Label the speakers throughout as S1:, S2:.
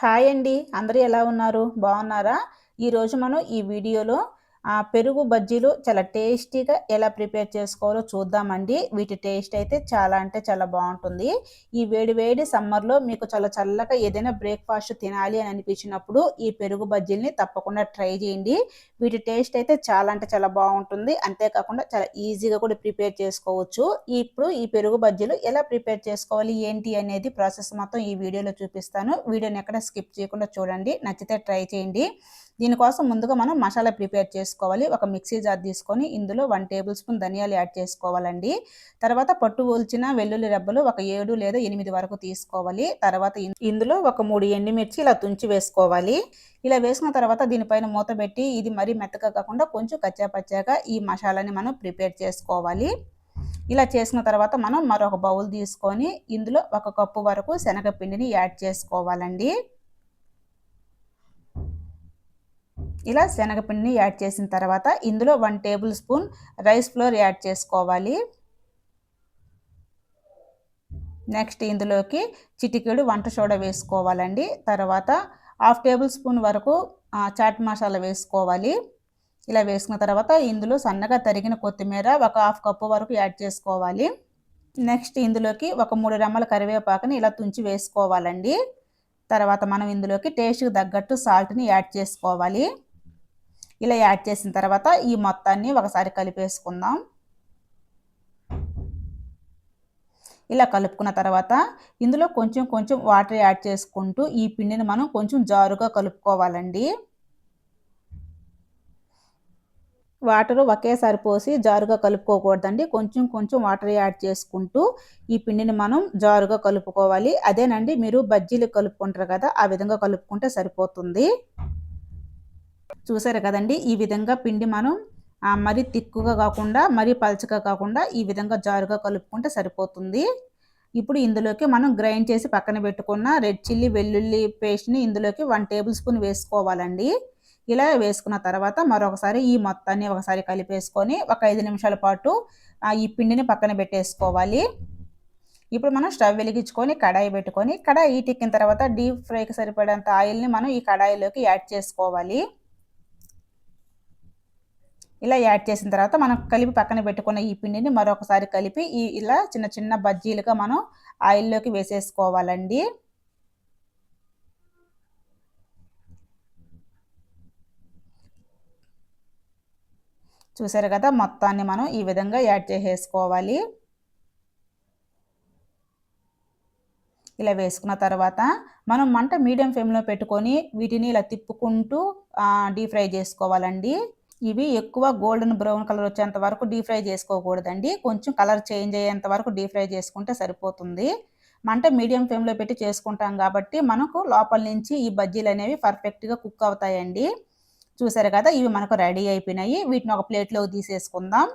S1: Hi అండి. అందరూ ఎలా ఉన్నారు? బాగున్నారా? ఈరోజు మనం ఈ వీడియోలో ఆ పెరుగు బజ్జీలు చాలా టేస్టీగా ఎలా ప్రిపేర్ చేసుకోవాలో చూద్దామండి. వీటి టేస్ట్ అయితే చాలా అంటే చాలా బాగుంటుంది. ఈ వేడి వేడి సమ్మర్లో మీకు చాలా చల్లగా ఏదైనా బ్రేక్ఫాస్ట్ తినాలి అని అనిపించినప్పుడు ఈ పెరుగు బజ్జీల్ని తప్పకుండా ట్రై చేయండి. వీటి టేస్ట్ అయితే చాలా అంటే చాలా బాగుంటుంది. అంతేకాకుండా చాలా ఈజీగా కూడా ప్రిపేర్ చేసుకోవచ్చు. ఇప్పుడు ఈ పెరుగు బజ్జీలు ఎలా ప్రిపేర్ చేసుకోవాలి ఏంటి అనేది ప్రాసెస్ మొత్తం ఈ వీడియోలో చూపిస్తాను. వీడియోని ఎక్కడ స్కిప్ చేయకుండా చూడండి. నచ్చితే ట్రై చేయండి. దీనికోసం ముందుగా మనం మసాలా ప్రిపేర్ చేసుకోవాలి. ఒక మిక్సీ జార్ తీసుకొని ఇందులో వన్ టేబుల్ స్పూన్ ధనియాలు యాడ్ చేసుకోవాలండి. తర్వాత పట్టు ఊల్చిన వెల్లుల్లి రెబ్బలు ఒక ఏడు లేదా ఎనిమిది వరకు తీసుకోవాలి. తర్వాత ఇందులో ఒక మూడు ఎండుమిర్చి ఇలా తుంచి వేసుకోవాలి. ఇలా వేసుకున్న తర్వాత దీనిపైన మూత పెట్టి ఇది మరీ మెత్తగా కాకుండా కొంచెం కచ్చాపచ్చాగా ఈ మసాలాని మనం ప్రిపేర్ చేసుకోవాలి. ఇలా చేసిన తర్వాత మనం మరొక బౌల్ తీసుకొని ఇందులో ఒక కప్పు వరకు శనగపిండిని యాడ్ చేసుకోవాలండి. ఇలా శనగపిండిని యాడ్ చేసిన తర్వాత ఇందులో one tablespoon rice flour add చేసుకోవాలి. నెక్స్ట్ ఇందులోకి చిటికెడు వంట సోడా వేసుకోవాలండి. తర్వాత హాఫ్ టేబుల్ స్పూన్ వరకు చాట్ మసాలా వేసుకోవాలి. ఇలా వేసుకున్న తర్వాత ఇందులో సన్నగా తరిగిన కొత్తిమీర ఒక హాఫ్ కప్పు వరకు యాడ్ చేసుకోవాలి. నెక్స్ట్ ఇందులోకి ఒక మూడు రెమ్మల కరివేపాకుని ఇలా తుంచి వేసుకోవాలండి. తర్వాత మనం ఇందులోకి టేస్ట్కి తగ్గట్టు సాల్ట్ని యాడ్ చేసుకోవాలి. ఇలా యాడ్ చేసిన తర్వాత ఈ మొత్తాన్ని ఒకసారి కలిపేసుకుందాం. ఇలా కలుపుకున్న తర్వాత ఇందులో కొంచెం కొంచెం వాటర్ యాడ్ చేసుకుంటూ ఈ పిండిని మనం కొంచెం జారుగా కలుపుకోవాలండి. వాటర్ ఒకేసారి పోసి జారుగా కలుపుకోకూడదండి. కొంచెం కొంచెం వాటర్ యాడ్ చేసుకుంటూ ఈ పిండిని మనం జారుగా కలుపుకోవాలి. అదేనండి మీరు బజ్జీలు కలుపుకుంటారు కదా ఆ విధంగా కలుపుకుంటే సరిపోతుంది. చూసారు కదండి ఈ విధంగా పిండి మనం మరీ తిక్కుగా కాకుండా మరీ పలచగా కాకుండా ఈ విధంగా జారుగా కలుపుకుంటే సరిపోతుంది. ఇప్పుడు ఇందులోకి మనం గ్రైండ్ చేసి పక్కన పెట్టుకున్న రెడ్ చిల్లీ వెల్లుల్లి పేస్ట్ని ఇందులోకి వన్ టేబుల్ స్పూన్ వేసుకోవాలండి. ఇలా వేసుకున్న తర్వాత మరొకసారి ఈ మొత్తాన్ని ఒకసారి కలిపేసుకొని ఒక ఐదు నిమిషాల పాటు ఈ పిండిని పక్కన పెట్టేసుకోవాలి. ఇప్పుడు మనం స్టవ్ వెలిగించుకొని కడాయి పెట్టుకొని కడాయి ఈటెక్కిన తర్వాత డీప్ ఫ్రైకి సరిపడేంత ఆయిల్ని మనం ఈ కడాయిలోకి యాడ్ చేసుకోవాలి. ఇలా యాడ్ చేసిన తర్వాత మనం కలిపి పక్కన పెట్టుకున్న ఈ పిండిని మరొకసారి కలిపి ఈ ఇలా చిన్న చిన్న బజ్జీలుగా మనం ఆయిల్లోకి వేసేసుకోవాలండి. చూసారు కదా మొత్తాన్ని మనం ఈ విధంగా యాడ్ చేసేసుకోవాలి. ఇలా వేసుకున్న తర్వాత మనం మంట మీడియం ఫ్లేమ్లో పెట్టుకొని వీటిని ఇలా తిప్పుకుంటూ డీప్ ఫ్రై చేసుకోవాలండి. ఇవి ఎక్కువ గోల్డెన్ బ్రౌన్ కలర్ వచ్చేంత వరకు డీప్ ఫ్రై చేసుకోకూడదండి. కొంచెం కలర్ చేంజ్ అయ్యేంత వరకు డీప్ ఫ్రై చేసుకుంటే సరిపోతుంది. మంట మీడియం ఫ్లేమ్లో పెట్టి చేసుకుంటాం కాబట్టి మనకు లోపల నుంచి ఈ బజ్జీలు అనేవి పర్ఫెక్ట్గా కుక్ అవుతాయండి. చూసారు కదా ఇవి మనకు రెడీ అయిపోయినాయి. వీటిని ఒక ప్లేట్లో తీసేసుకుందాం.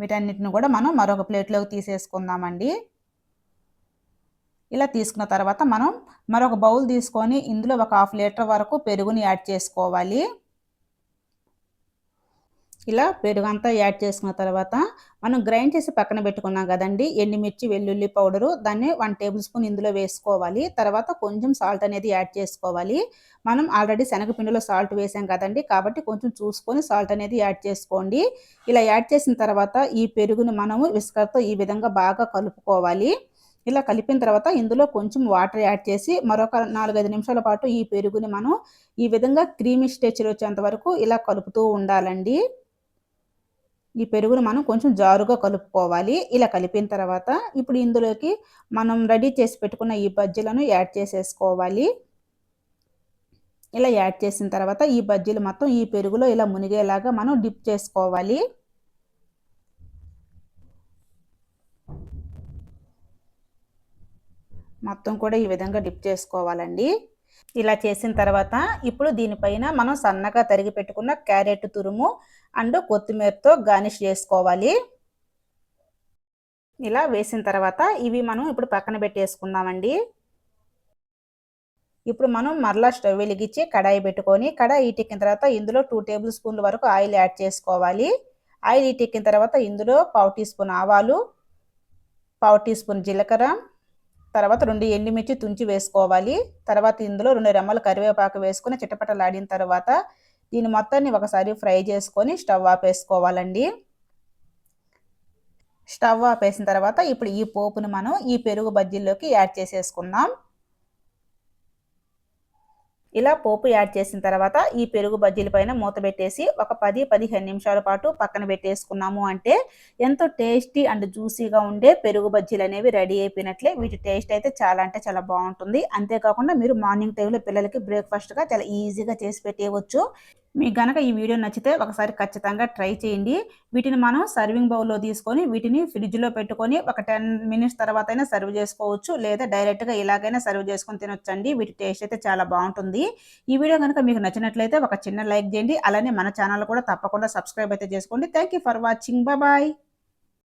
S1: వీటన్నిటిని కూడా మనం మరొక ప్లేట్లోకి తీసేసుకుందామండి. ఇలా తీసుకున్న తర్వాత మనం మరొక బౌల్ తీసుకొని ఇందులో ఒక హాఫ్ లీటర్ వరకు పెరుగుని యాడ్ చేసుకోవాలి. ఇలా పెరుగు అంతా యాడ్ చేసుకున్న తర్వాత మనం గ్రైండ్ చేసి పక్కన పెట్టుకున్నాం కదండి ఎండుమిర్చి వెల్లుల్లి పౌడరు దాన్ని వన్ టేబుల్ స్పూన్ ఇందులో వేసుకోవాలి. తర్వాత కొంచెం సాల్ట్ అనేది యాడ్ చేసుకోవాలి. మనం ఆల్రెడీ శనగపిండిలో సాల్ట్ వేసాం కదండి కాబట్టి కొంచెం చూసుకొని సాల్ట్ అనేది యాడ్ చేసుకోండి. ఇలా యాడ్ చేసిన తర్వాత ఈ పెరుగుని మనము విస్కర్తో ఈ విధంగా బాగా కలుపుకోవాలి. ఇలా కలిపిన తర్వాత ఇందులో కొంచెం వాటర్ యాడ్ చేసి మరొక నాలుగైదు నిమిషాల పాటు ఈ పెరుగుని మనం ఈ విధంగా క్రీమీ స్టేచర్ వచ్చేంత వరకు ఇలా కలుపుతూ ఉండాలండి. ఈ పెరుగును మనం కొంచెం జారుగా కలుపుకోవాలి. ఇలా కలిపిన తర్వాత ఇప్పుడు ఇందులోకి మనం రెడీ చేసి పెట్టుకున్న ఈ బజ్జీలను యాడ్ చేసేసుకోవాలి. ఇలా యాడ్ చేసిన తర్వాత ఈ బజ్జీలు మొత్తం ఈ పెరుగులో ఇలా మునిగేలాగా మనం డిప్ చేసుకోవాలి. మొత్తం కూడా ఈ విధంగా డిప్ చేసుకోవాలండి. ఇలా చేసిన తర్వాత ఇప్పుడు దీనిపైన మనం సన్నగా తరిగి పెట్టుకున్న క్యారెట్ తురుము అండ్ కొత్తిమీరతో గార్నిష్ చేసుకోవాలి. ఇలా వేసిన తర్వాత ఇవి మనం ఇప్పుడు పక్కన పెట్టేసుకుందామండి. ఇప్పుడు మనం మరలా స్టవ్ వెలిగించి కడాయి పెట్టుకొని కడాయి ఈటెక్కిన తర్వాత ఇందులో టూ టేబుల్ స్పూన్ల వరకు ఆయిల్ యాడ్ చేసుకోవాలి. ఆయిల్ ఈటెక్కిన తర్వాత ఇందులో పావు టీ స్పూన్ ఆవాలు పావు టీ స్పూన్ జీలకర్ర తర్వాత రెండు ఎండుమిర్చి తుంచి వేసుకోవాలి. తర్వాత ఇందులో రెండు రెమ్మలు కరివేపాకు వేసుకుని చిటపటలాడిన తర్వాత దీని మొత్తాన్ని ఒకసారి ఫ్రై చేసుకొని స్టవ్ ఆపేసుకోవాలండి స్టవ్ ఆపేసిన తర్వాత ఇప్పుడు ఈ పోపును మనం ఈ పెరుగు బజ్జీల్లోకి యాడ్ చేసేసుకుందాం. ఇలా పోపు యాడ్ చేసిన తర్వాత ఈ పెరుగు బజ్జీల పైన మూత పెట్టేసి ఒక పది పదిహేను నిమిషాల పాటు పక్కన పెట్టేసుకున్నాము అంటే ఎంతో టేస్టీ అండ్ జ్యూసీగా ఉండే పెరుగు బజ్జీలు అనేవి రెడీ అయిపోయినట్లే. వీటి టేస్ట్ అయితే చాలా అంటే చాలా బాగుంటుంది. అంతేకాకుండా మీరు మార్నింగ్ టైంలో పిల్లలకి బ్రేక్ఫాస్ట్గా చాలా ఈజీగా చేసి పెట్టేయవచ్చు. మీకు గనక ఈ వీడియో నచ్చితే ఒకసారి ఖచ్చితంగా ట్రై చేయండి. వీటిని మనం సర్వింగ్ బౌల్లో తీసుకొని వీటిని ఫ్రిడ్జ్లో పెట్టుకొని ఒక టెన్ మినిట్స్ తర్వాత అయినా సర్వ్ చేసుకోవచ్చు. లేదా డైరెక్ట్గా ఇలాగైనా సర్వ్ చేసుకొని తినొచ్చండి. వీటి టేస్ట్ అయితే చాలా బాగుంటుంది. ఈ వీడియో కనుక మీకు నచ్చినట్లయితే ఒక చిన్న లైక్ చేయండి. అలానే మన ఛానల్ కూడా తప్పకుండా సబ్స్క్రైబ్ అయితే చేసుకోండి. Thank for watching. బాయ్.